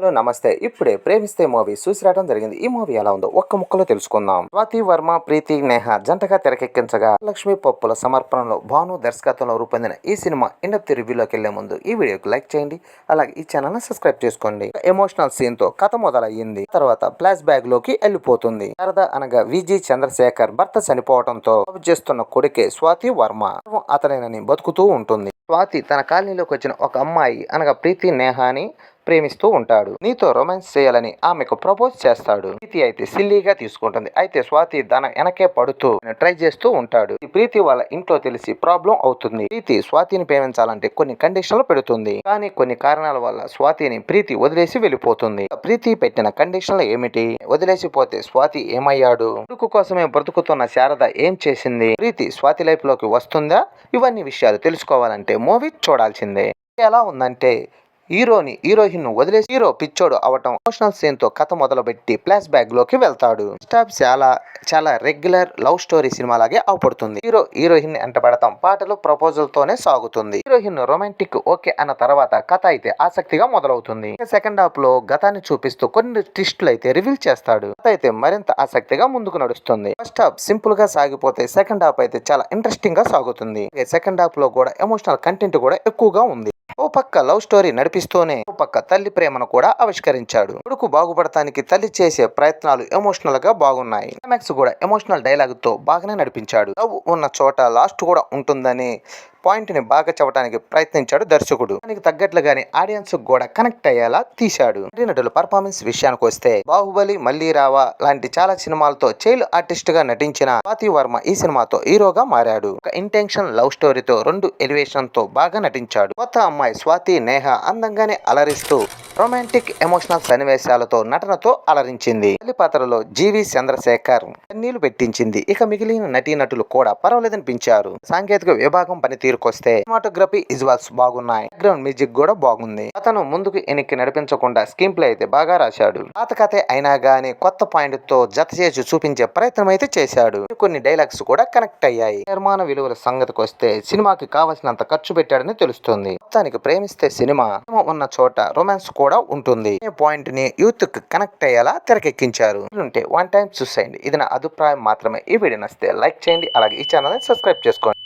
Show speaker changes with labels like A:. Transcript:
A: Hello నమస్తే. ఇప్పుడే ప్రేమిస్తే movie చూసి రావడం జరిగింది. ఈ మూవీ ఎలా ఉందో ఒక్క ముక్కలో తెలుసుకుందాం. స్వాతి వర్మ ప్రీతి నేహ జంటగా తెరకెక్కించగా లక్ష్మీ పప్పుల సమర్పణలో భాను దర్శకత్వంలో రూపొందిన ఈ సినిమా ఇండప్తి రివ్యూలోకి వెళ్ళే ముందు ఈ వీడియోకి లైక్ చేయండి. అలాగే ఈ ఛానల్ని సబ్స్క్రైబ్ చేసుకోండి. ఎమోషనల్ సీన్తో కథ మొదలయ్యింది. తర్వాత ఫ్లాష్ బ్యాక్లోకి వెళ్ళిపోతుంది. శారద అనగా విజి చంద్రశేఖర్ భర్త చనిపోవడంతో చేస్తున్న కొడుకే స్వాతి వర్మ అతనేనని బతుకుతూ ఉంటుంది. స్వాతి తన కాలనీలోకి వచ్చిన ఒక అమ్మాయి అనగా ప్రీతి నేహాని ప్రేమిస్తూ ఉంటాడు. నీతో రొమాన్స్ చేయాలని ఆమెకు ప్రపోజ్ చేస్తాడు. ప్రీతి అయితే సిల్లీగా తీసుకుంటుంది. అయితే స్వాతి తన వెనకే పడుతూ ట్రై చేస్తూ ఉంటాడు. ఈ ప్రీతి వాళ్ళ ఇంట్లో తెలిసి ప్రాబ్లం అవుతుంది. ప్రీతి స్వాతిని ప్రేమించాలంటే కొన్ని కండిషన్లు పెడుతుంది. కానీ కొన్ని కారణాల వల్ల స్వాతిని ప్రీతి వదిలేసి వెళ్ళిపోతుంది. ప్రీతి పెట్టిన కండిషన్లు ఏమిటి? వదిలేసిపోతే స్వాతి ఏమయ్యాడు? కొడుకు కోసమే బ్రతుకుతున్న శారద ఏం చేసింది? ప్రీతి స్వాతి లైఫ్లోకి వస్తుందా? ఇవన్నీ విషయాలు తెలుసుకోవాలంటే మూవీ చూడాల్సిందే. ఎలా ఉందంటే హీరోని హీరోయిన్ను వదిలేసి హీరో పిచ్చోడు అవటం ఎమోషనల్ సీన్తో కథ మొదలుపెట్టి ఫ్లాష్ బ్యాక్లోకి వెళ్తాడు. స్టాప్ చాలా చాలా రెగ్యులర్ లవ్ స్టోరీ సినిమా లాగే అవపడుతుంది. హీరో హీరోయిన్ ఎంటబడతాం పాటలు ప్రపోజల్ తోనే సాగుతుంది. హీరోయిన్ రొమాంటిక్ ఓకే అన్న తర్వాత కథ అయితే ఆసక్తిగా మొదలవుతుంది. సెకండ్ హాఫ్లో గతాన్ని చూపిస్తూ కొన్ని ట్విస్టులు అయితే రివీల్ చేస్తాడు. కథ అయితే మరింత ఆసక్తిగా ముందుకు నడుస్తుంది. ఫస్ట్ హాఫ్ సింపుల్గా సాగిపోతే సెకండ్ హాఫ్ అయితే చాలా ఇంట్రెస్టింగ్గా సాగుతుంది. సెకండ్ హాఫ్లో కూడా ఎమోషనల్ కంటెంట్ కూడా ఎక్కువగా ఉంది. ఓ పక్క లవ్ స్టోరీ నడిపిస్తూనే ఓ పక్క తల్లి ప్రేమను కూడా ఆవిష్కరించాడు. కొడుకు బాగుపడటానికి తల్లి చేసే ప్రయత్నాలు ఎమోషనల్గా బాగున్నాయి. క్లైమాక్స్ కూడా ఎమోషనల్ డైలాగ్తో బాగానే నడిపించాడు. లవ్ ఉన్న చోట లాస్ట్ కూడా ఉంటుందని పాయింట్ని బాగా చెప్పడానికి ప్రయత్నించాడు దర్శకుడు. దానికి తగ్గట్లుగానే ఆడియన్స్ కూడా కనెక్ట్ అయ్యేలా తీశాడు. నటుల పర్ఫార్మెన్స్ విషయానికి వస్తే బాహుబలి మళ్ళీ రావా లాంటి చాలా సినిమాలతో చైల్డ్ ఆర్టిస్ట్గా నటించిన స్వాతి వర్మ ఈ సినిమాతో హీరోగా మారాడు. ఒక ఇంటెన్షన్ లవ్ స్టోరీతో రెండు ఎలివేషన్తో బాగా నటించాడు. కొత్త అమ్మాయి స్వాతి నేహ అందంగానే అలరిస్తూ రొమాంటిక్ ఎమోషనల్ సన్నివేశాలతో నటనతో అలరించింది. తల్లి పాత్రలో జీవి చంద్రశేఖర్ కన్నీళ్ళు పెట్టించింది. ఇక మిగిలిన నటీనటులు కూడా పర్వాలేదనిపించారు. సాంకేతిక విభాగం పనితీరుకొస్తే సినిమాటోగ్రఫీ విజువల్స్ బాగున్నాయి. బ్యాక్గ్రౌండ్ మ్యూజిక్ కూడా బాగుంది. అతను ముందుకు ఎనికి నడిపించకుండా స్క్రీన్ ప్లే అయితే బాగా రాశాడు. పాత కథే అయినా గానీ కొత్త పాయింట్తో జత చేసి చూపించే ప్రయత్నం అయితే చేశాడు. కొన్ని డైలాగ్స్ కూడా కనెక్ట్ అయ్యాయి. నిర్మాణ విలువల సంగతికి వస్తే సినిమాకి కావలసినంత ఖర్చు పెట్టాడని తెలుస్తుంది. మొత్తానికి ప్రేమిస్తే సినిమా ఉన్న చోట రొమాన్స్ కూడా ఉంటుంది. ఈ పాయింట్ని యూత్కి కనెక్ట్ అయ్యేలా తెరకెక్కించారు. ఉంటే వన్ టైం చూసేయండి. ఇది నా అభిప్రాయం మాత్రమే. ఈ వీడియో నచ్చితే లైక్ చేయండి. అలాగే ఈ ఛానల్ సబ్స్క్రైబ్ చేసుకోండి.